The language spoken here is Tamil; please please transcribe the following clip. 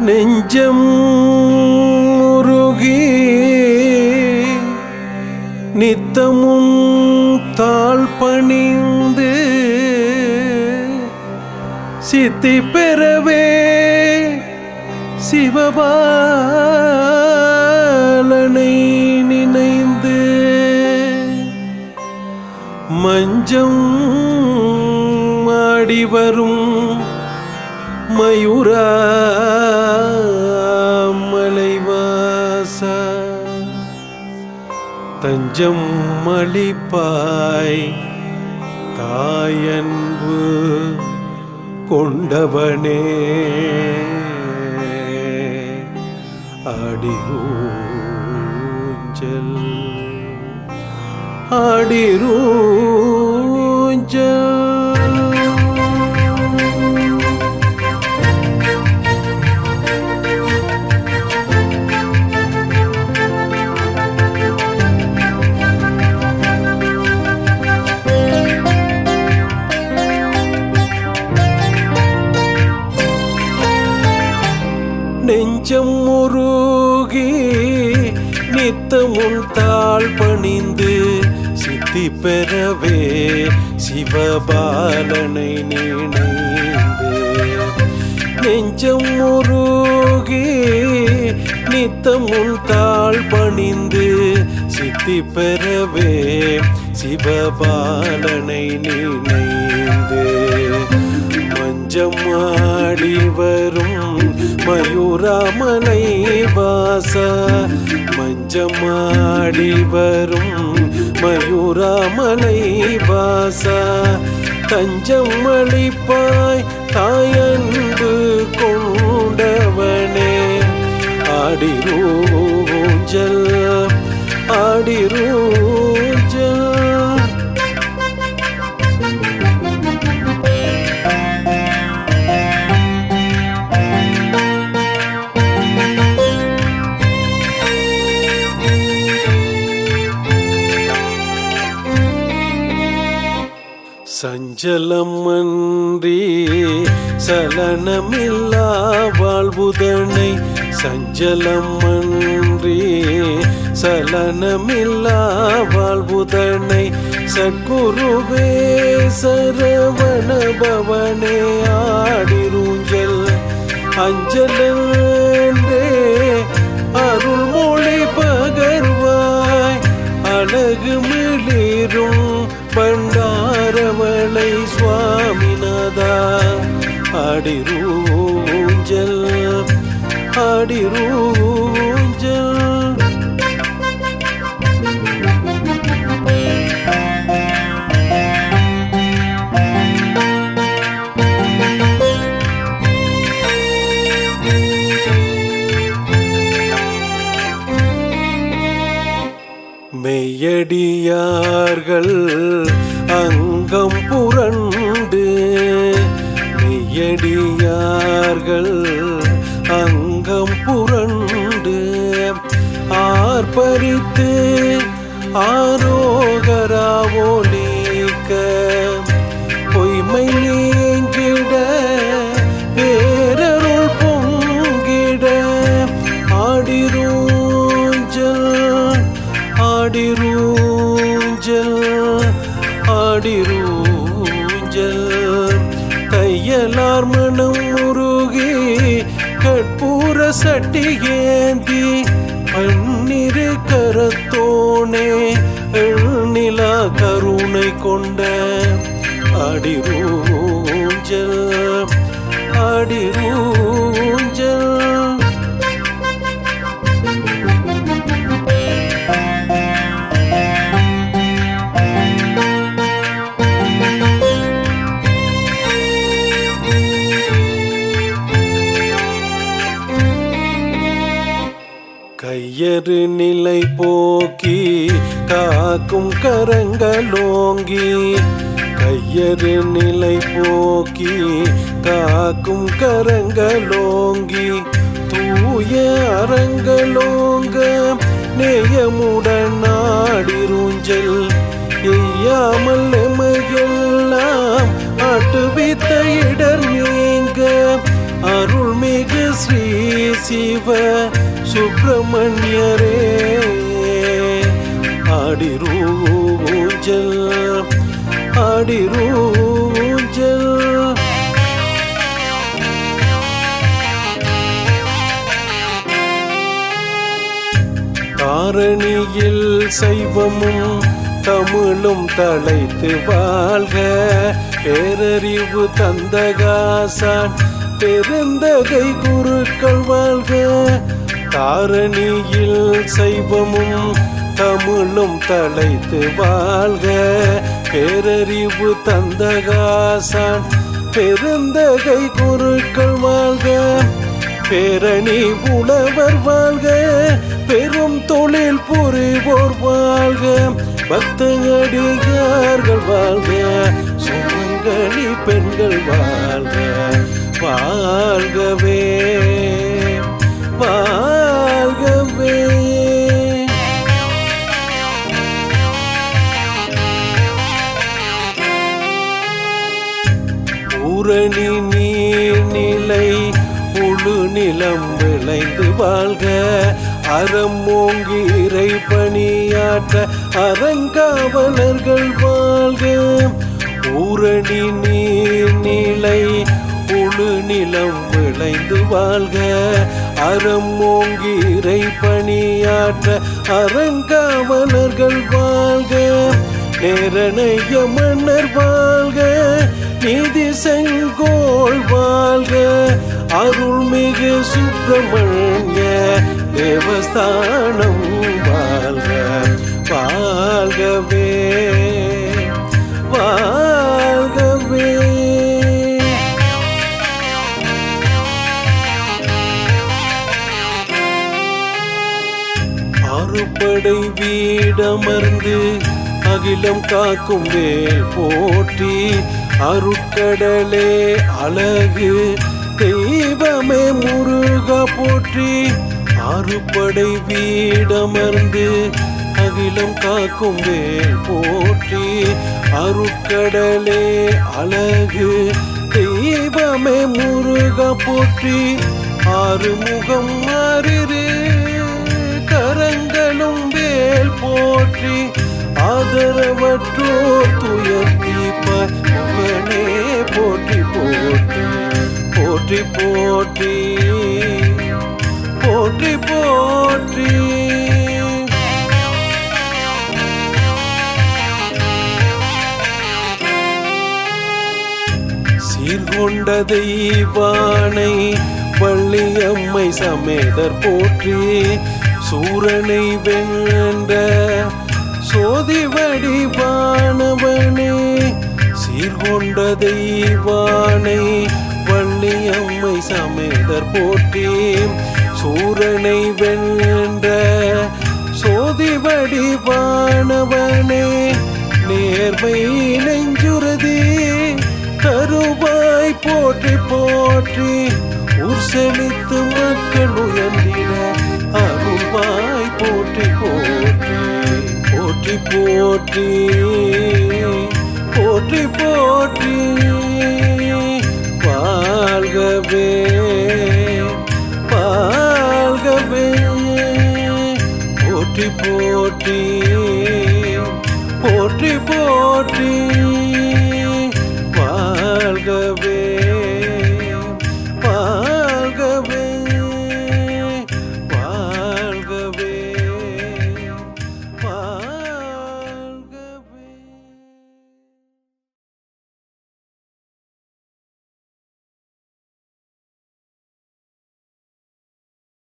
நெஞ்சம் முருகி நித்தமும் தாழ் பணிந்து சித்தி பெறவே சிவபாலனை நினைந்து மஞ்சம் ஆடி வரும் மயூரா மலைவாசா தஞ்சம் அளிப்பாய். தாயன்பு கொண்டவனே அடிரூஞ்சல் அடிரூஞ்சல். நித்தமுன் தாழ் பணிந்து சித்தி பெறவே சிவபாலனை நினைந்து. நெஞ்சம் முருகி நித்தமுன் தாழ் பணிந்து சித்தி பெறவே சிவபாலனை நினைந்து. மஞ்சம் வரும் மயூராமலை வாச. மஞ்சமாடி வரும் மயூராமலை வாச. தஞ்சம் அளிப்பாய் தாயன்பு கொண்டவனே. ஆடிரூஞ்சல் ஆடிரூஞ்சல் சஞ்சலம் சலனமில்லா வாழ்வுதனை சஞ்சலமன்றி சலனமில்லா வாழ்வுதனை சத்குருவே சரவண பவனே ஆடிருஞ்சல் அஞ்சலன்றே அருள்மொழி பகர்வாய் அழகு மிளிரும் பண் பண்டாரமலை சுவாமிநாதா ஆடிரூஞ்சல் ஆடிரூஞ்சல் எடியார்கள் அங்கம் புரண்டு ஆர்ப்பரித்து ஆரோகராவோ ஏந்தி பன்னிரு கரத்தோனே எண்ணிலா கருணை கொண்ட அடிரூஞ்சல் காக்கும் கரங்களோங்கி கையறு நிலை போக்கி காக்கும் கரங்களோங்கி தூய அரங்களோங்க நேயமுடன் நாடிருஞ்சல் எய்யாமல் எமையெல்லாம் தாரணியில் சைவமும் தமிழும் தலைத்து வாழ்க. பேரறிவு தந்தகாசான் பெருந்தகை குருக்கள் வாழ்க. தாரணியில் சைவமும் தமிழும் தலைத்து வாழ்க. பேரறிவு தந்தகாசான் பெருந்தகை குருக்கள் வாழ்க. பேரணி உழவர் வாழ்க. பெரும் தோ தொழில் புரிவோர் வாழ்க பக்தகடியார்கள் வாழ்க சுமங்கலி பெண்கள் வாழ்க வாழ்கவே வாழ்கவே. ஊரணி நீர்நிலை முழு நிலம் விளைந்து வாழ்க அறம் ஓங்கி இறை பணியாற்ற அறங்காவலர்கள் வாழ்க. ஊரணி நீர் நிலை முழு நிலம் விளைந்து வாழ்க. அறம் ஓங்கி இறை பணியாற்ற அறங்காவலர்கள் வாழ்க. நேரணைய மன்னர் வாழ்க நீதி செங்கோல் வாழ்க. அருள்மிகு சுப்பிரமணிய சாணம் வாழ்க வாழ்கவே வாழ்கவே. அறுபடை வீடமர்ந்து அகிலம் காக்கும் வேல் போற்றி அருட்கடலே அழகு தெய்வமே முருக போற்றி. ஆறுபடை வீடமர்ந்து அகிலம் காக்கும் வேல் போற்றி அருட்கடலே அழகு தெய்வமே முருக போற்றி ஆறுமுகம் மாறிரு கரங்களும் வேல் போற்றி ஆதரவற்றோர் துயர் தீப்பாய் புகழே போற்றி போற்றி போற்றி போற்றி. போற்றி போற்றி. சீர்கொண்ட தெய்வானை வள்ளியம்மை சமேதர் போற்றி. சூரனை வென்ற சோதி வடிவானவனே சீர்கொண்ட தெய்வானை வள்ளியம்மை சமேதர் போற்றி. சூரனை வென்ற சோதி வடிவானவனே நேர்மை நெஞ்சுறுதி கருவாய் போற்றி போற்றி ஊர் செழித்து மக்கள் உயர்ந்திட அருள்வாய் போற்றி போற்றி போற்றி போற்றி போற்றி போற்றி. போற்றி.